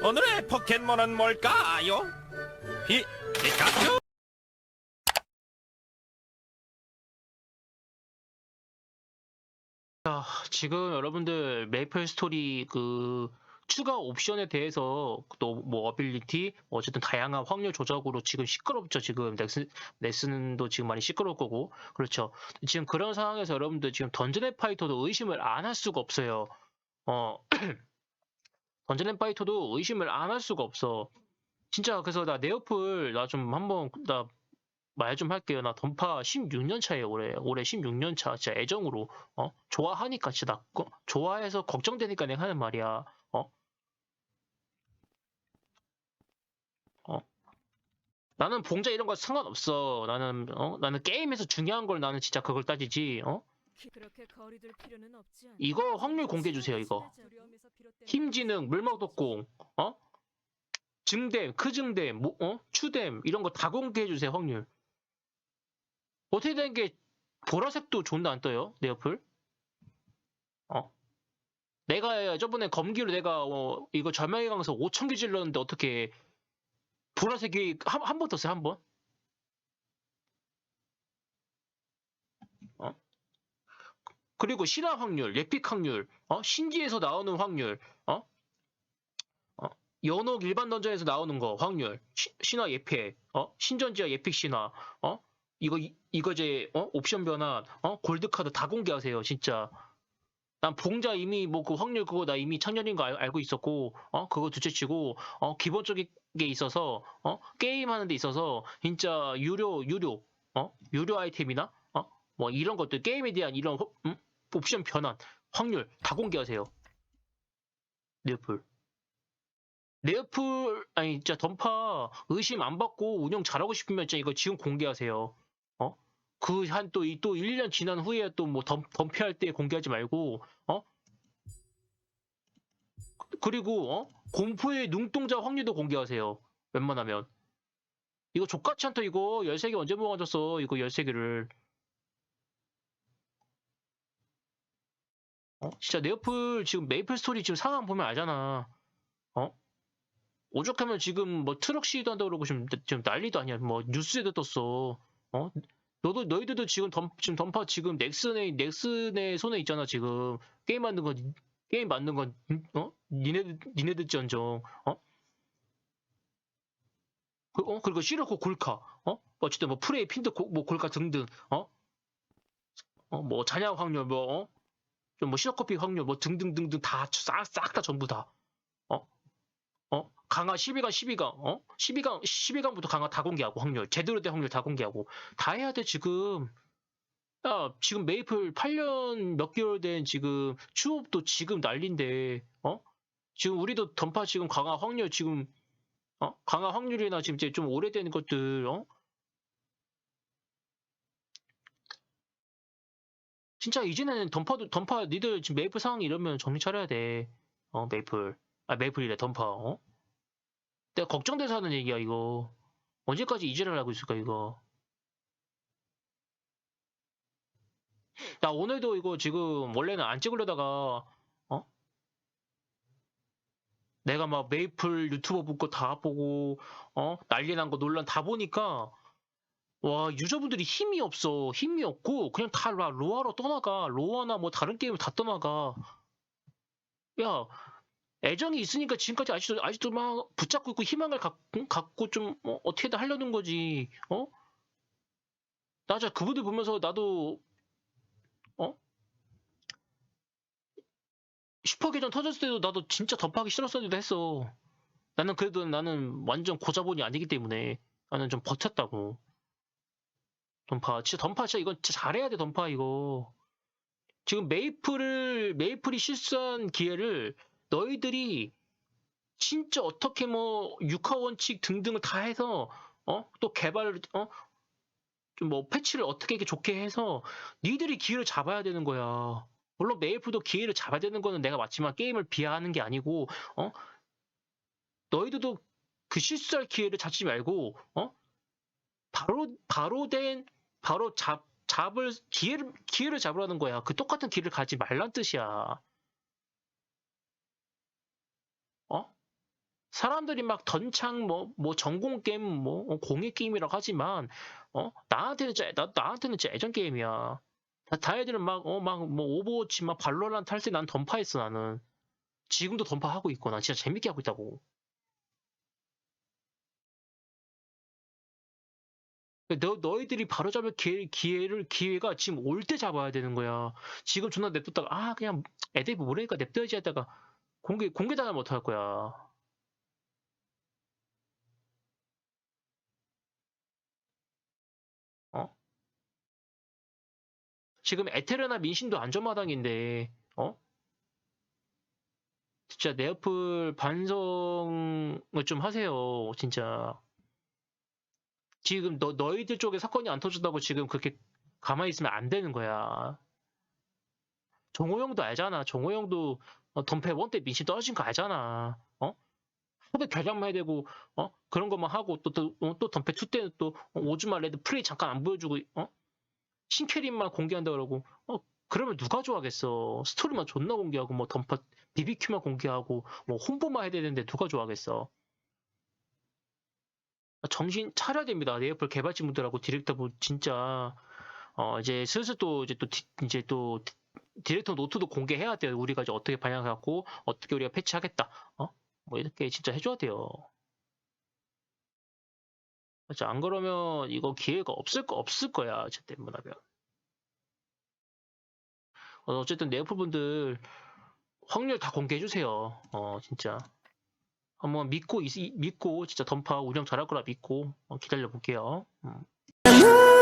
오늘의 포켓몬은 뭘까요? 피, 피카츄! 자, 지금 여러분들 메이플 스토리 그 추가 옵션에 대해서 또 뭐 어빌리티 뭐 어쨌든 다양한 확률 조작으로 지금 시끄럽죠. 지금 넥스 넥슨도 지금 많이 시끄러울 거고 그렇죠. 지금 그런 상황에서 여러분들 지금 던전의 파이터도 의심을 안 할 수가 없어요. 어 던전의 파이터도 의심을 안 할 수가 없어. 진짜 그래서 나 네오플 나 좀 한번 나 말 좀 할게요. 나 던파 16년 차예요. 올해 올해 16년 차. 진짜 애정으로 어 좋아하니까 진짜 나 거- 좋아해서 걱정되니까 내가 하는 말이야. 어? 어? 나는 봉자 이런 거 상관없어. 나는 어 나는 게임에서 중요한 걸 나는 진짜 그걸 따지지. 어? 그렇게 거리둘 필요는 없지 않나? 이거 확률 공개해 주세요. 이거 두려움에서 비롯된 힘지능, 물먹독공, 어? 증댐, 크증댐, 뭐, 어? 추댐 이런 거 다 공개해 주세요. 확률. 어떻게 된 게 보라색도 존나 안 떠요. 내 옆을. 어? 내가 저번에 검기로 내가 어, 이거 절망의 강에서 5천 개 질렀는데 어떻게 보라색이 한한번 떴어요. 한 번. 그리고 신화 확률, 예픽 확률, 어? 신지에서 나오는 확률, 어? 어? 연옥 일반 던전에서 나오는 거 확률, 시- 신화 예패, 어? 신전지와 예픽 신화, 어? 이거 이- 이거 제 어? 옵션 변환, 어? 골드 카드 다 공개하세요, 진짜. 난 봉자 이미 뭐 그 확률 그거 나 이미 천년인 거 알, 알고 있었고, 어? 그거 둘째치고, 어? 기본적인 게 있어서, 어? 게임 하는 데 있어서 진짜 유료 유료, 어? 유료 아이템이나, 어? 뭐 이런 것들 게임에 대한 이런 호- 음? 옵션 변환, 확률 다 공개하세요. 리어풀. 리어풀 아니 진짜 던파 의심 안 받고 운영 잘하고 싶으면 진짜 이거 지금 공개하세요. 어? 그 한 또이또 1년 지난 후에 또 뭐 덤피할 때 공개하지 말고 어? 그리고 어? 공포의 눈동자 확률도 공개하세요. 웬만하면. 이거 족같이 않다 이거 13개 언제 모아졌어 이거 13개를 어? 진짜 네오플 지금 메이플 스토리 지금 상황 보면 알잖아. 어? 오죽하면 지금 뭐 트럭 시위도 한다고 그러고 지금, 지금 난리도 아니야. 뭐 뉴스에도 떴어. 어? 너도 너희들도 지금 덤 지금 던파 지금 넥슨의 넥슨의 손에 있잖아 지금 게임 만든 건 게임 만든 건 어? 니네들 니네들지언정 어? 그, 어? 그리고 시르코 골카 어? 어쨌든 뭐 프레이 핀드 고- 뭐 골카 등등 어? 어? 뭐 잔향 확률 뭐 어? 좀뭐 시럽커피 확률 뭐 등등등등 다싹싹다 전부 다 어? 어? 강화 12강 12강 어? 12강 12강부터 강화 다 공개하고 확률 제대로 된 확률 다 공개하고 다 해야 돼 지금 야 지금 메이플 8년 몇 개월 된 지금 추업도 지금 난린데 어? 지금 우리도 던파 지금 강화 확률 지금 어? 강화 확률이나 지금 이제 좀 오래된 것들 어? 진짜 이제는 던파도 던파 니들 지금 메이플 상황이 이러면 정신 차려야 돼. 어 메이플 아 메이플이래 던파 어? 내가 걱정돼서 하는 얘기야 이거. 언제까지 이지랄 하고 있을까 이거. 나 오늘도 이거 지금 원래는 안 찍으려다가 어? 내가 막 메이플 유튜버 붙고 다 보고 어 난리 난 거 논란 다 보니까 와 유저분들이 힘이 없어 힘이 없고 그냥 다 라- 로아로 떠나가 로아나 뭐 다른 게임을 다 떠나가 야 애정이 있으니까 지금까지 아직도 아직도 막 붙잡고 있고 희망을 갖, 응? 갖고 좀 어, 어떻게든 하려는 거지 어? 나 진짜 그분들 보면서 나도 어? 슈퍼계전 터졌을 때도 나도 진짜 덮하기 싫었었는데 했어 나는 그래도 나는 완전 고자본이 아니기 때문에 나는 좀 버텼다고 던파. 진짜 던파 진짜 이건 진짜 잘해야 돼 던파 이거. 지금 메이플을 메이플이 실수한 기회를 너희들이 진짜 어떻게 뭐 육하 원칙 등등을 다 해서 어? 또 개발을 어 좀 뭐 패치를 어떻게 이렇게 좋게 해서 니들이 기회를 잡아야 되는 거야. 물론 메이플도 기회를 잡아야 되는 거는 내가 맞지만 게임을 비하하는 게 아니고 어? 너희들도 그 실수할 기회를 잡지 말고 어? 바로 바로 된 바로 잡 잡을 기회를 기회를 잡으라는 거야. 그 똑같은 기회를 가지 말란 뜻이야. 어? 사람들이 막 던창 뭐 뭐 전공 게임 뭐 어, 공예 게임이라고 하지만 어 나한테는 진짜 나 나한테는 진짜 애정 게임이야. 다, 다 애들은 막 어 막 뭐 오버워치 막 발로란트 할 때 난 던파했어 나는. 지금도 던파하고 있고 난 진짜 재밌게 하고 있다고. 너 너희들이 바로잡을 기회, 기회를 기회가 지금 올 때 잡아야 되는 거야. 지금 존나 냅뒀다가 아 그냥 애들이 모르니까 냅둬야지 하다가 공개 공개 당하면 어떡할 거야. 어? 지금 에테르나 민심도 안전마당인데 어? 진짜 네어플 반성을 좀 하세요. 진짜. 지금 너, 너희들 쪽에 사건이 안 터졌다고 지금 그렇게 가만히 있으면 안 되는 거야. 정호 형도 알잖아. 정호 형도 어, 덤페 원때 민심 떨어진 거 알잖아. 어? 하도 결장만 해야 되고, 어? 그런 것만 하고, 또, 또, 어, 또 덤페 2 때는 또, 어, 오즈마 레드 플레이 잠깐 안 보여주고, 어? 신캐릭만 공개한다 그러고, 어? 그러면 누가 좋아하겠어. 스토리만 존나 공개하고, 뭐, 덤파, BBQ만 공개하고, 뭐, 홍보만 해야 되는데 누가 좋아하겠어. 아, 정신 차려야 됩니다. 네이플 개발진분들하고 디렉터분 진짜 어 이제 슬슬 또 이제 또 디, 이제 또 디- 디렉터 노트도 공개해야 돼요. 우리가 이제 어떻게 반영해갖고 어떻게 우리가 패치하겠다. 어? 뭐 이렇게 진짜 해줘야 돼요. 진짜 안 그러면 이거 기회가 없을 거 없을 거야. 저 때문에 하면. 어, 어쨌든 네이플 분들 확률 다 공개해 주세요. 어 진짜. 한번 믿고 있- 믿고 진짜 던파 운영 잘할 거라 믿고 어, 기다려 볼게요. 음.